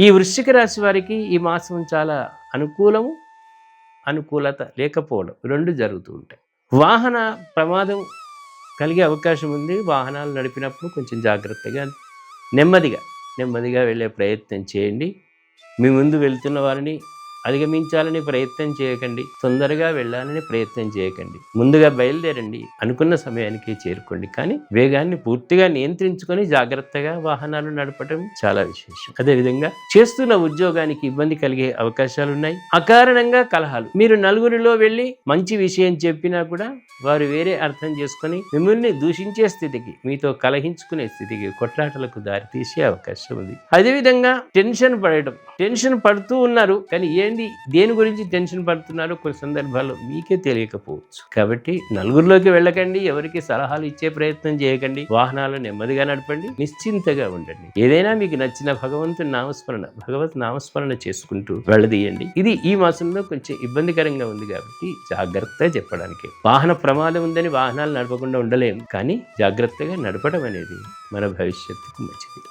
ఈ వృశ్చిక రాశి వారికి ఈ మాసం చాలా అనుకూలము అనుకూలత లేకపోవడం రెండు జరుగుతూ ఉంటాయి. వాహన ప్రమాదం కలిగే అవకాశం ఉంది. వాహనాలు నడిపినప్పుడు కొంచెం జాగ్రత్తగా నెమ్మదిగా నెమ్మదిగా వెళ్ళే ప్రయత్నం చేయండి. మీ ముందు వెళ్తున్న వారిని అధిగమించాలని ప్రయత్నం చేయకండి. తొందరగా వెళ్ళాలని ప్రయత్నం చేయకండి. ముందుగా బయలుదేరండి. అనుకున్న సమయానికి చేరుకోండి. కానీ వేగాన్ని పూర్తిగా నియంత్రించుకొని జాగ్రత్తగా వాహనాలు నడపడం చాలా విశేషం. అదేవిధంగా చేస్తున్న ఉద్యోగానికి ఇబ్బంది కలిగే అవకాశాలు ఉన్నాయి అకారణంగా కలహాలు. మీరు నలుగురిలో వెళ్ళి మంచి విషయం చెప్పినా కూడా వారు వేరే అర్థం చేసుకొని మిమ్మల్ని దూషించే స్థితికి మీతో కలహించుకునే స్థితికి కొట్లాటలకు దారితీసే అవకాశం ఉంది. అదేవిధంగా టెన్షన్ పడటం. టెన్షన్ పడుతూ ఉన్నారు. కానీ ఏ ఏంది? దేని గురించి టెన్షన్ పడుతున్నారో? కొన్ని సందర్భాల్లో మీకే తెలియకపోవచ్చు. కాబట్టి నలుగురిలోకి వెళ్ళకండి ఎవరికి సలహాలు ఇచ్చే ప్రయత్నం చేయకండి వాహనాలు నెమ్మదిగా నడపండి నిశ్చింతగా ఉండండి. ఏదైనా మీకు నచ్చిన భగవంతుని నామస్మరణ భగవత్ నామస్మరణ చేసుకుంటూ వెళ్ళదీయండి. ఇది ఈ మాసంలో కొంచెం ఇబ్బందికరంగా ఉంది కాబట్టి జాగ్రత్త చెప్పడానికి. వాహన ప్రమాదం ఉందని వాహనాలు నడపకుండా ఉండలేము. కానీ జాగ్రత్తగా నడపడం అనేది మన భవిష్యత్తుకు మంచిది.